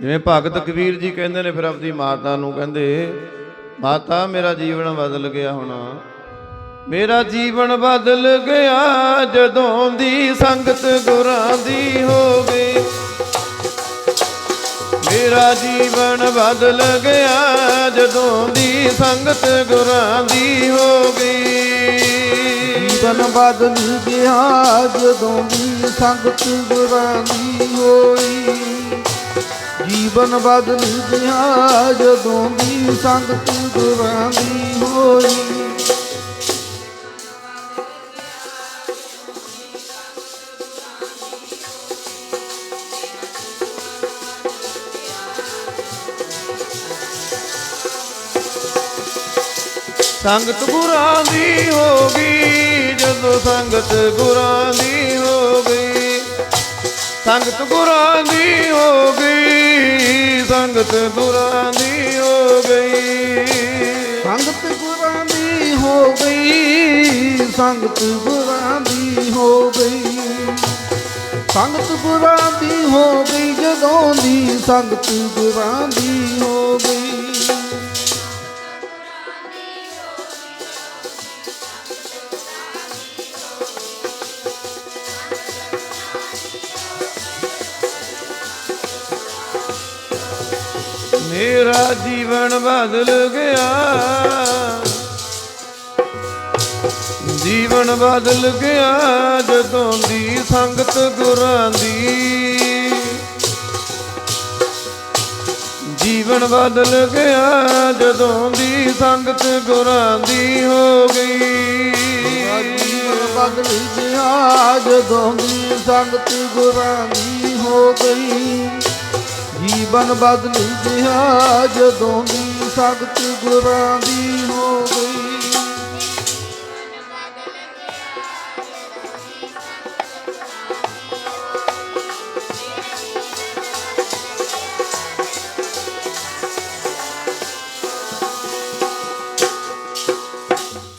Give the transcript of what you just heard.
ਜਿਵੇਂ ਭਗਤ ਕਬੀਰ ਜੀ ਕਹਿੰਦੇ ਨੇ, ਫਿਰ ਆਪਣੀ ਮਾਤਾ ਨੂੰ ਕਹਿੰਦੇ, ਮਾਤਾ, ਮੇਰਾ ਜੀਵਨ ਬਦਲ ਗਿਆ ਹੁਣ। ਮੇਰਾ ਜੀਵਨ ਬਦਲ ਗਿਆ ਜਦੋਂ ਦੀ ਸੰਗਤ ਗੁਰਾਂ ਦੀ ਹੋ ਗਈ। ਮੇਰਾ ਜੀਵਨ ਬਦਲ ਗਿਆ ਜਦੋਂ ਦੀ ਸੰਗਤ ਗੁਰਾਂ ਦੀ ਹੋ ਗਈ। ਜੀਵਨ ਬਦਲ ਗਿਆ ਜਦੋਂ ਦੀ ਸੰਗਤ ਗੁਰਾਂ ਦੀ ਹੋਈ। ਜੀਵਨ ਬਦਲ ਗਿਆ ਜਦੋਂ ਦੀ ਸੰਗਤ ਗੁਰਾਂ ਦੀ ਹੋਈ। ਸੰਗਤ ਗੁਰਾਂ ਦੀ ਹੋ ਗਈ, ਜਦੋਂ ਸੰਗਤ ਗੁਰਾਂ ਸੰਗਤ ਗੁਰਾਂ ਦੀ ਹੋ ਗਈ, ਸੰਗਤ ਗੁਰਾਂ ਦੀ ਹੋ ਗਈ। ਸੰਗਤ ਗੁਰਾਂ ਦੀ ਹੋ ਗਈ, ਸੰਗਤ ਗੁਰਾਂ ਦੀ ਹੋ ਗਈ। ਸੰਗਤ ਗੁਰਾਂ ਦੀ ਹੋ ਗਈ, ਜਦੋਂ ਦੀ ਸੰਗਤ ਗੁਰਾਂ ਦੀ ਹੋ ਗਈ। ਮੇਰਾ ਜੀਵਨ ਬਦਲ ਗਿਆ। ਜੀਵਨ ਬਦਲ ਗਿਆ ਜਦੋਂ ਦੀ ਸੰਗਤ ਗੁਰਾਂ ਦੀ ਜੀਵਨ ਬਦਲ ਗਿਆ ਜਦੋਂ ਦੀ ਸੰਗਤ ਗੁਰਾਂ ਦੀ ਹੋ ਗਈ। ਜੀਵਨ ਬਦਲ ਗਿਆ ਜਦੋਂ ਦੀ ਸੰਗਤ ਗੁਰਾਂ ਦੀ ਹੋ ਗਈ। ਜੀਵਨ ਬਦਲ ਗਿਆ ਜਦੋਂ ਦੀ ਸੰਗਤ ਗੁਰਾਂ ਦੀ